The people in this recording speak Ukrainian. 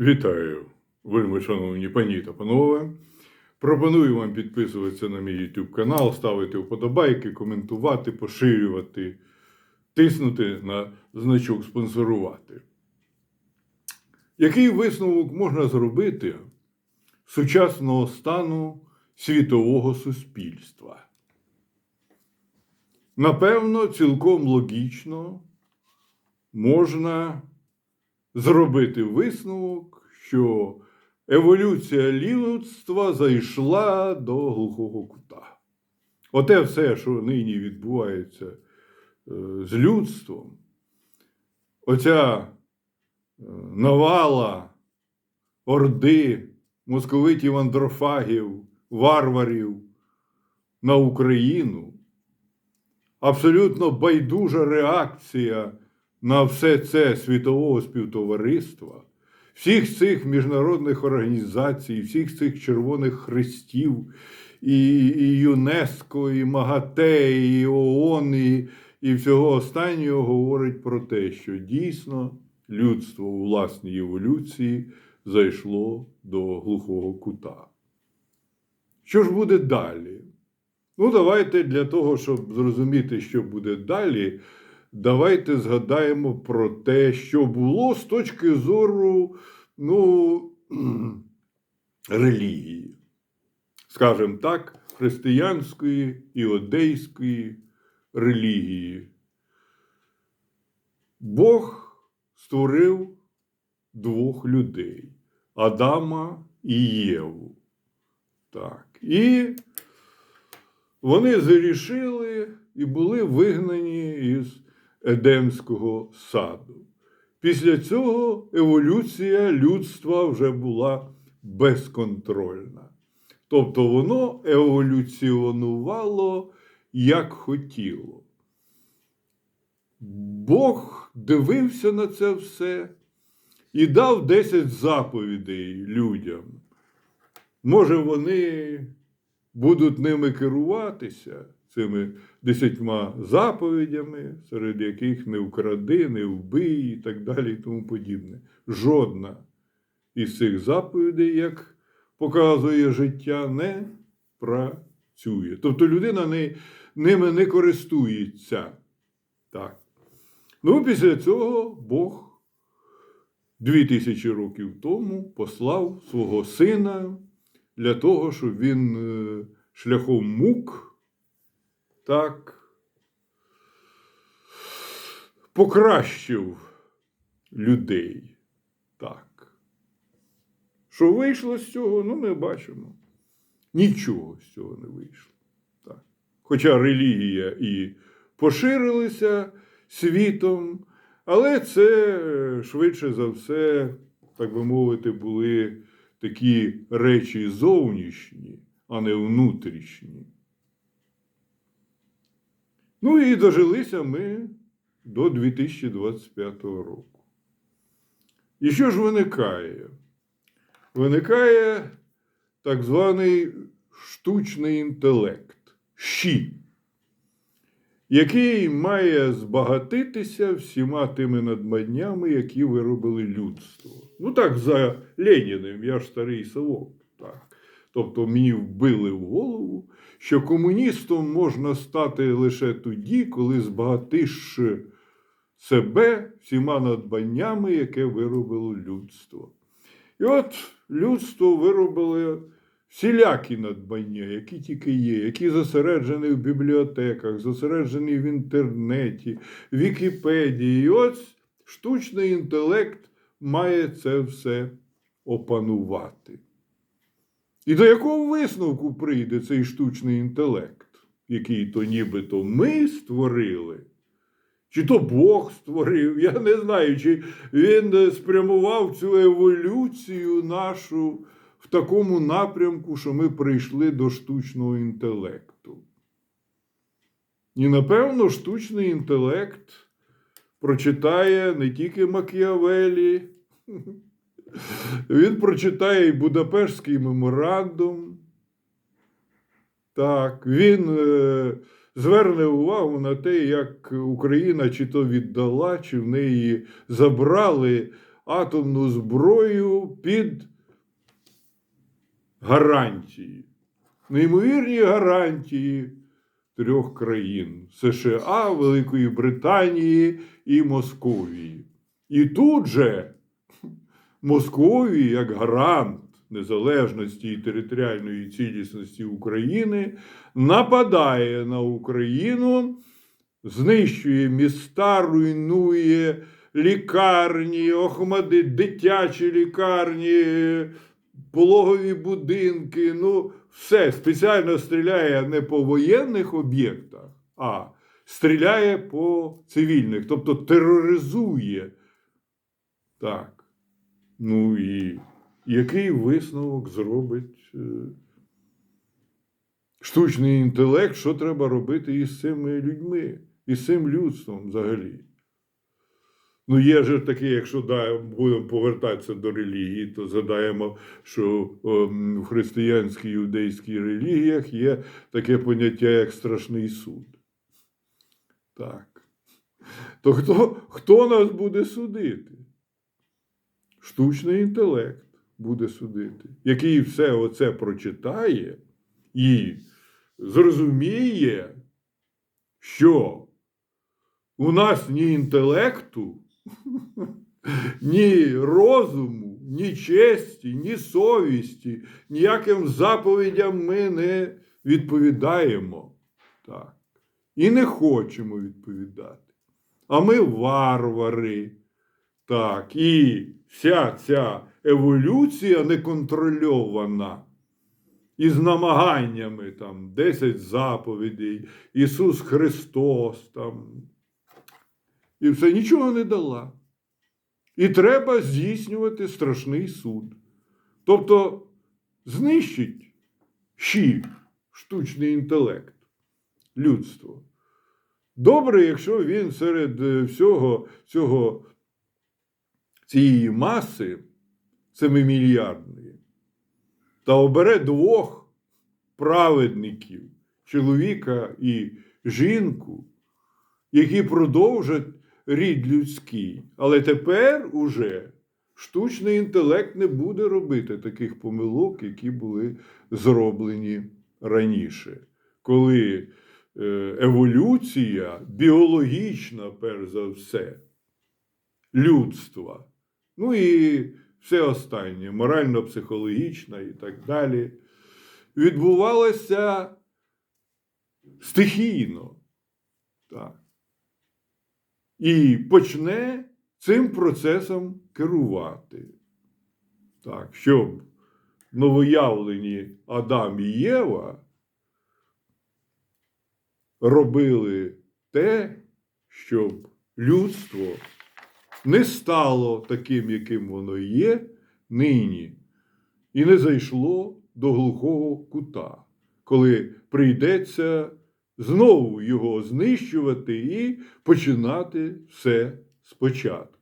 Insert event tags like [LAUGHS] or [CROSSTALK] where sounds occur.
Вітаю, вельми шановні пані та панове. Пропоную вам підписуватися на мій YouTube канал, ставити вподобайки, коментувати, поширювати, тиснути на значок спонсорувати. Який висновок можна зробити сучасного стану світового суспільства? Напевно, цілком логічно можна зробити висновок, що еволюція людства зайшла до глухого кута. Оте все, що нині відбувається е, з людством, оця е, навала орди московитів андрофагів, варварів на Україну, абсолютно байдужа реакція на все це світового співтовариства, всіх цих міжнародних організацій, всіх цих червоних хрестів, і, і ЮНЕСКО, і МАГАТЕ, і ООН, і, і всього останнього говорить про те, що дійсно людство у власній еволюції зайшло до глухого кута. Що ж буде далі? Ну, давайте для того, щоб зрозуміти, що буде далі, давайте згадаємо про те, що було з точки зору ну, релігії, скажімо так, християнської іудейської релігії. Бог створив двох людей Адама і Єву. Так. І вони зарішили і були вигнані із Едемського саду. Після цього еволюція людства вже була безконтрольна. Тобто воно еволюціонувало як хотіло. Бог дивився на це все і дав 10 заповідей людям. Може, вони будуть ними керуватися, цими десятьма заповідями, серед яких не вкради, не вбий і так далі, і тому подібне. Жодна із цих заповідей, як показує життя, не працює. Тобто людина не, ними не користується. Так. Ну, після цього Бог дві тисячі років тому послав свого сина для того, щоб він е, шляхом мук так покращив людей. Так. Що вийшло з цього, ну ми бачимо. Нічого з цього не вийшло. Так. Хоча релігія і поширилася світом, але це швидше за все, так би мовити, були такі речі зовнішні, а не внутрішні. Ну і дожилися ми до 2025 року. І що ж виникає? Виникає так званий штучний інтелект ЩІ, який має збагатитися всіма тими надбаннями, які виробили людство. Ну так, за Леніним, я ж старий совок. Так. Тобто мені вбили в голову, що комуністом можна стати лише тоді, коли збагатиш себе всіма надбаннями, яке виробило людство. І от людство виробило всілякі надбання, які тільки є, які зосереджені в бібліотеках, зосереджені в інтернеті, Вікіпедії. І от штучний інтелект має це все опанувати. І до якого висновку прийде цей штучний інтелект, який то нібито ми створили, чи то Бог створив, я не знаю, чи він спрямував цю еволюцію нашу в такому напрямку, що ми прийшли до штучного інтелекту. І напевно, штучний інтелект прочитає не тільки Макіавелі. [LAUGHS] Він прочитає і Будапештський меморандум. Так, він е, зверне увагу на те, як Україна чи то віддала, чи в неї забрали атомну зброю під гарантії, неймовірні гарантії трьох країн США, Великої Британії і Московії. І тут же Московії, як гарант незалежності і територіальної цілісності України, нападає на Україну, знищує міста, руйнує лікарні, охмади, дитячі лікарні, пологові будинки. Ну, все спеціально стріляє не по воєнних об'єктах, а стріляє по цивільних, тобто тероризує. Так. Ну і який висновок зробить е, штучний інтелект, що треба робити із цими людьми, із цим людством взагалі? Ну, є ж таке, якщо да, будемо повертатися до релігії, то згадаємо, що в християнській іудейській релігіях є таке поняття, як страшний суд. Так. То хто, хто нас буде судити? Штучний інтелект буде судити, який все оце прочитає і зрозуміє, що у нас ні інтелекту, [LAUGHS] ні розуму, ні честі, ні совісті, ніяким заповідям ми не відповідаємо. Так. І не хочемо відповідати. А ми варвари. Так, і вся ця еволюція неконтрольована із намаганнями там 10 заповідей, Ісус Христос там. І все нічого не дала. І треба здійснювати страшний суд. Тобто знищить щі штучний інтелект, людство. Добре, якщо він серед е, всього цього цієї маси семимільярдної та обере двох праведників, чоловіка і жінку, які продовжать рід людський. Але тепер уже штучний інтелект не буде робити таких помилок, які були зроблені раніше, коли е, еволюція біологічна, перш за все, людства, ну і все останнє, морально-психологічна і так далі, відбувалася стихійно. Так. І почне цим процесом керувати. Так, щоб новоявлені Адам і Єва робили те, щоб людство не стало таким, яким воно є нині, і не зайшло до глухого кута, коли прийдеться знову його знищувати і починати все спочатку.